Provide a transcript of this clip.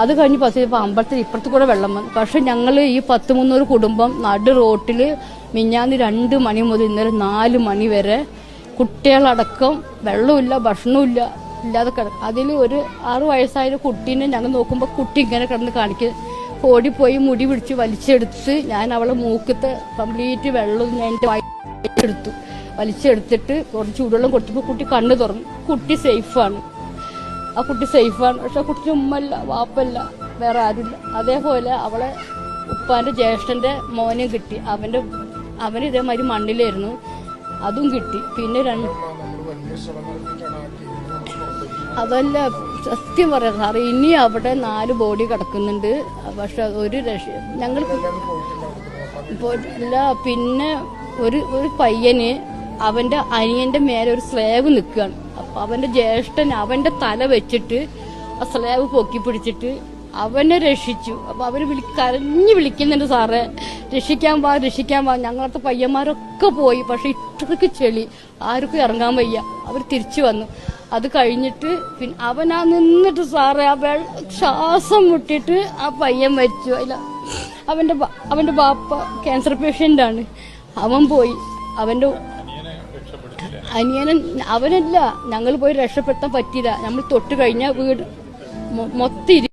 അത് കഴിഞ്ഞ് പത്ത് ഇപ്പോൾ അമ്പലത്തിൽ ഇപ്പുറത്ത് കൂടെ വെള്ളം വന്നു. പക്ഷെ ഞങ്ങൾ ഈ പത്ത് മുന്നൂറ് കുടുംബം നടു റോട്ടിൽ മിഞ്ഞാന്ന് രണ്ട് മണി മുതൽ ഇന്നലെ നാല് മണി വരെ കുട്ടികളടക്കം വെള്ളമില്ല ഭക്ഷണമില്ല ഇല്ലാതെ കിടക്കും അതിൽ ഒരു ആറു വയസ്സായ കുട്ടീനെ ഞങ്ങൾ നോക്കുമ്പോൾ കുട്ടി ഇങ്ങനെ കിടന്ന് കാണിക്കുക ഓടിപ്പോയി മുടി പിടിച്ച് വലിച്ചെടുത്ത് ഞാൻ അവളെ മൂക്കത്തെ കംപ്ലീറ്റ് വെള്ളം ഞാൻ എന്റെ എടുത്തു. വലിച്ചെടുത്തിട്ട് കുറച്ച് ചൂടുവെള്ളം കൊടുത്തപ്പോൾ കുട്ടി കണ്ണ് തുറന്നു. കുട്ടി സേഫാണ്. ആ കുട്ടി സേഫാണ് പക്ഷെ കുട്ടി ഉമ്മല്ല വാപ്പല്ല വേറെ ആരുമില്ല. അതേപോലെ അവളെ ഉപ്പാന്റെ ജ്യേഷ്ഠന്റെ മോനെയും കിട്ടി. അവന്റെ അവന് ഇതേമാതിരി മണ്ണിലായിരുന്നു അതും കിട്ടി. പിന്നെ രണ്ട് അതല്ല സത്യം പറയാം സാറേ ഇനി അവിടെ നാല് ബോഡി കിടക്കുന്നുണ്ട്. പക്ഷെ ഒരു രക്ഷ ഞങ്ങൾ അല്ല പിന്നെ ഒരു ഒരു പയ്യന് അവന്റെ അനിയന്റെ മേലെ ഒരു സ്ലേവ് നിൽക്കുകയാണ്. അവന്റെ ജ്യേഷ്ഠൻ അവന്റെ തല വെച്ചിട്ട് ആ സ്ലാബ് പൊക്കി പിടിച്ചിട്ട് അവനെ രക്ഷിച്ചു. അപ്പൊ അവർ വിളി കരഞ്ഞു വിളിക്കുന്നുണ്ട് സാറേ രക്ഷിക്കാൻ വാ രക്ഷിക്കാൻ വാ. ഞങ്ങളത്തെ പയ്യന്മാരൊക്കെ പോയി പക്ഷെ ഇത്രക്ക് ചെളി ആർക്കും ഇറങ്ങാൻ വയ്യ. അവർ തിരിച്ചു വന്നു. അത് കഴിഞ്ഞിട്ട് പിന്നെ അവനാ നിന്നിട്ട് സാറേ ആ വെള്ള ശ്വാസം മുട്ടിട്ട് ആ പയ്യൻ മരിച്ചു. അല്ല അവന്റെ അവന്റെ ബാപ്പ ക്യാൻസർ പേഷ്യന്റ് ആണ് അവൻ പോയി. അവന്റെ അനിയനെ അവനല്ല. ഞങ്ങൾ പോയി രക്ഷപ്പെടുത്താൻ പറ്റിയില്ല. നമ്മൾ തൊട്ട് കഴിഞ്ഞ വീട് മൊത്തം